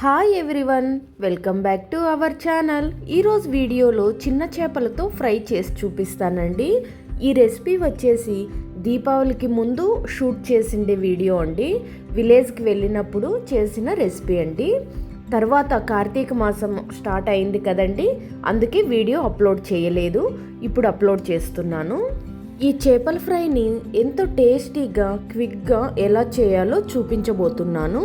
Hi everyone welcome back to our channel ఈరోజు వీడియోలో చిన్న చేపలతో ఫ్రై చేసి చూపిస్తానండి. ఈ రెసిపీ వచ్చేసి దీపావళికి ముందు షూట్ చేసిండే వీడియో అండి. విలేజ్కి వెళ్ళినప్పుడు చేసిన రెసిపీ అండి. తర్వాత కార్తీక మాసం స్టార్ట్ అయింది కదండి. అందుకే వీడియో అప్లోడ్ చేయలేదు. ఇప్పుడు అప్లోడ్ చేస్తున్నాను. ఈ చేపల ఫ్రైని ఎంతో టేస్టీగా క్విక్గా ఎలా చేయాలో చూపించబోతున్నాను.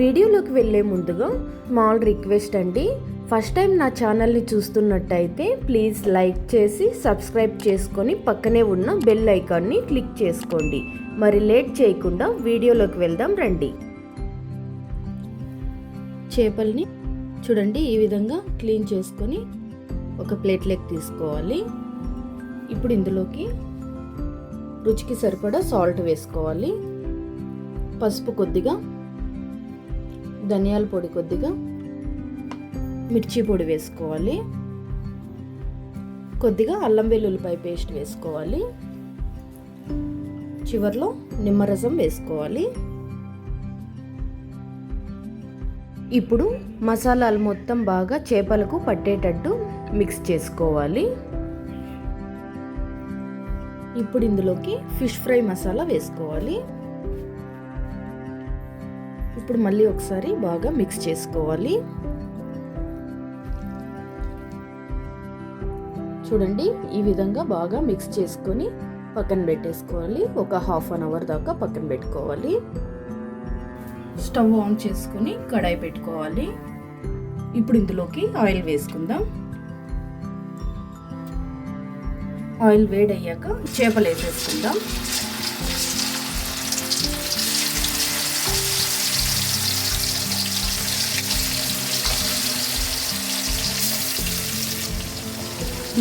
వీడియోలోకి వెళ్ళే ముందుగా స్మాల్ రిక్వెస్ట్ అండి. ఫస్ట్ టైం నా ఛానల్ని చూస్తున్నట్టయితే ప్లీజ్ లైక్ చేసి సబ్స్క్రైబ్ చేసుకొని పక్కనే ఉన్న బెల్ ఐకాన్ని క్లిక్ చేసుకోండి. మరి లేట్ చేయకుండా వీడియోలోకి వెళ్దాం రండి. చేపల్ని చూడండి ఈ విధంగా క్లీన్ చేసుకొని ఒక ప్లేట్లోకి తీసుకోవాలి. ఇప్పుడు ఇందులోకి రుచికి సరిపడా సాల్ట్ వేసుకోవాలి. పసుపు కొద్దిగా ధనియాల పొడి కొద్దిగా మిర్చి పొడి వేసుకోవాలి కొద్దిగా అల్లం వెల్లుల్లిపాయ పేస్ట్ వేసుకోవాలి చివర్లో నిమ్మరసం వేసుకోవాలి. ఇప్పుడు మసాలాలు మొత్తం బాగా చేపలకు పట్టేటట్టు మిక్స్ చేసుకోవాలి. ఇప్పుడు ఇందులోకి ఫిష్ ఫ్రై మసాలా వేసుకోవాలి. ఇప్పుడు మళ్ళీ ఒకసారి బాగా మిక్స్ చేసుకోవాలి. చూడండి ఈ విధంగా బాగా మిక్స్ చేసుకొని పక్కన పెట్టేసుకోవాలి. ఒక హాఫ్ అన్ అవర్ దాకా పక్కన పెట్టుకోవాలి. స్టవ్ ఆన్ చేసుకుని కడాయి పెట్టుకోవాలి. ఇప్పుడు ఇందులోకి ఆయిల్ వేసుకుందాం. ఆయిల్ వేడయ్యాక చేపలు వేసేసుకుందాం.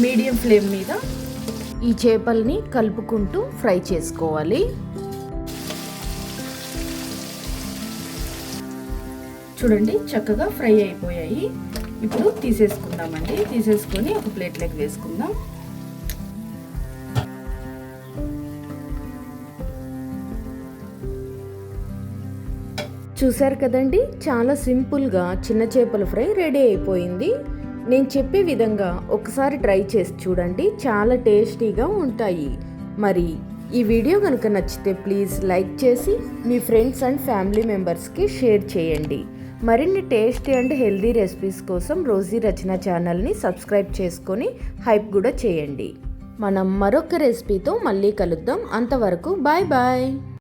మీడియం ఫ్లేమ్ మీద ఈ చేపల్ని కలుపుకుంటూ ఫ్రై చేసుకోవాలి. చూడండి చక్కగా ఫ్రై అయిపోయాయి. ఇప్పుడు తీసేసుకుందామండి. తీసేసుకొని ఒక ప్లేట్లోకి వేసుకుందాం. చూసారు కదండి చాలా సింపుల్గా చిన్న చేపల ఫ్రై రెడీ అయిపోయింది. నేను చెప్పే విధంగా ఒకసారి ట్రై చేసి చూడండి. చాలా టేస్టీగా ఉంటాయి. మరి ఈ వీడియో కనుక నచ్చితే ప్లీజ్ లైక్ చేసి మీ ఫ్రెండ్స్ అండ్ ఫ్యామిలీ మెంబర్స్కి షేర్ చేయండి. మరిన్ని టేస్టీ అండ్ హెల్దీ రెసిపీస్ కోసం రోజీ రచన ఛానల్ని సబ్స్క్రైబ్ చేసుకొని హైప్ కూడా చేయండి. మనం మరొక రెసిపీతో మళ్ళీ కలుద్దాం. అంతవరకు బాయ్ బాయ్.